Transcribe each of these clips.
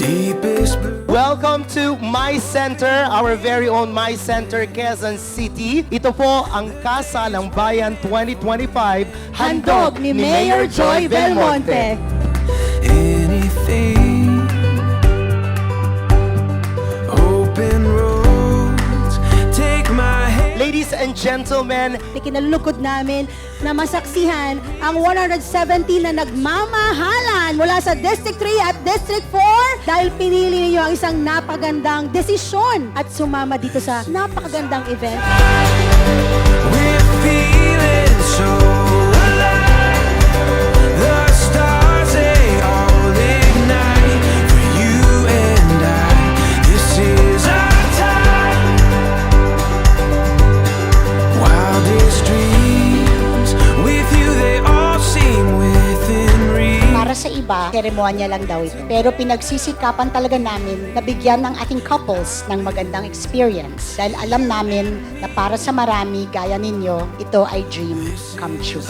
Welcome to My Center, our very own My Center, Quezon City. Ito po ang Kasalang Bayan 2025, Handog ni Mayor Joy Belmonte. Anything. And gentlemen, Ikinalulugod namin na masaksihan ang 170 na nagmamahalan mula sa District 3 at District 4 dahil pinili ninyo ang isang napagandang desisyon at sumama dito sa napakagandang event. We're feeling so sa iba, seremonya lang daw ito. Pero pinagsisikapan talaga namin na bigyan ng ating couples ng magandang experience. Dahil alam namin na para sa marami gaya ninyo, ito ay dream come true.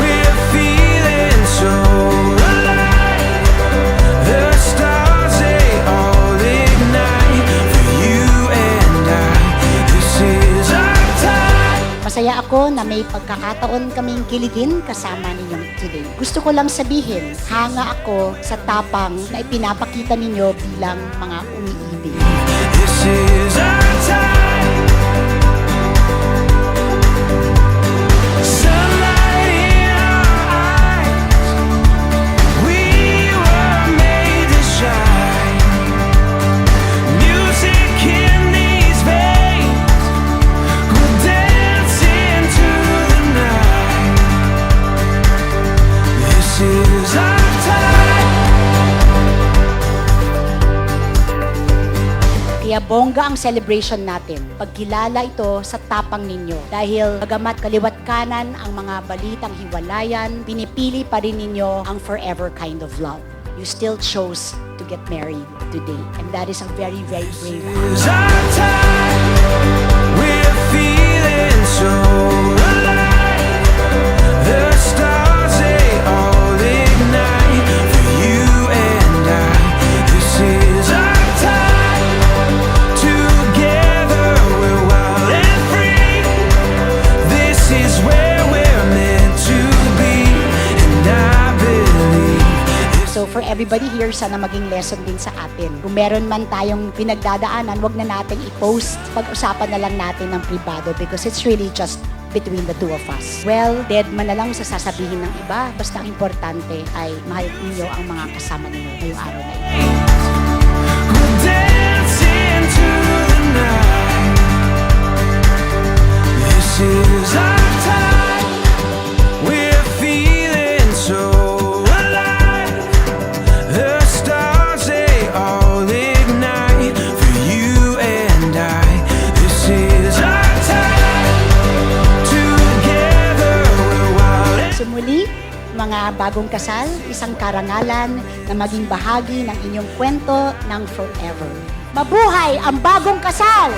We're feeling so Masaya ako na may pagkakataon kaming kiligin kasama ninyo today. Gusto ko lang sabihin, hanga ako sa tapang na ipinapakita ninyo bilang mga umiibig. This is our time. Kaya bongga ang celebration natin. Pagkilala ito sa tapang ninyo. Dahil bagamat kaliwat kanan ang mga balitang hiwalayan, pinipili pa rin ninyo ang forever kind of love. You still chose to get married today. And that is a very, very brave act. So for everybody here, sana maging lesson din sa atin. Kung meron man tayong pinagdadaanan, wag na nating i-post. Pag-usapan na lang natin ng privado because it's really just between the two of us. Well, dead man na lang sa sasabihin ng iba. Basta ang importante ay mahal ninyo ang mga kasama ninyo ngayong araw na ito. Mga bagong kasal, isang karangalan na maging bahagi ng inyong kwento ng forever. Mabuhay ang bagong kasal!